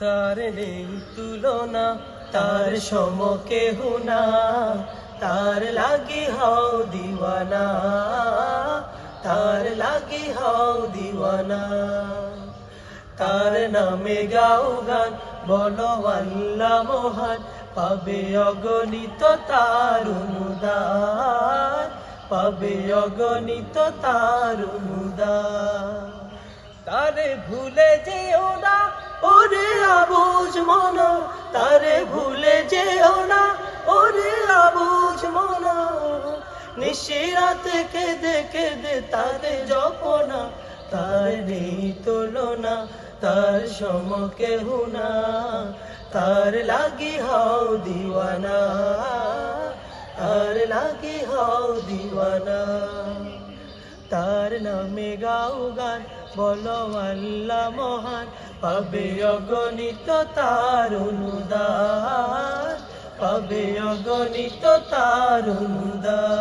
তার নেই তুলনা, তার সমকে হুনা তার লাগি হও দিওয়ানা, তার লাগি হও দিওয়ানা। তার নামে গাও গান, বলো আল্লাহ মহান, পাবে অগণিত তার অনুদান, পাবে অগণিত তার অনুদান। তারে ভুলে যেও না, ওরে মনা তারে ভুলে যেও না। ওরে আবুজ মনা নিশিরাত কেঁদে কেঁদে তারে জপনা। তার নেই তুলনা, তার সমকে হুনা তার লাগি হও দিওয়ানা, তার লাগি হও দিওয়ানা। নামে গাও গান বলো আল্লাহ মহান পাবে অগণিত তার অনুদান পাবে অগণিত তার অনুদান।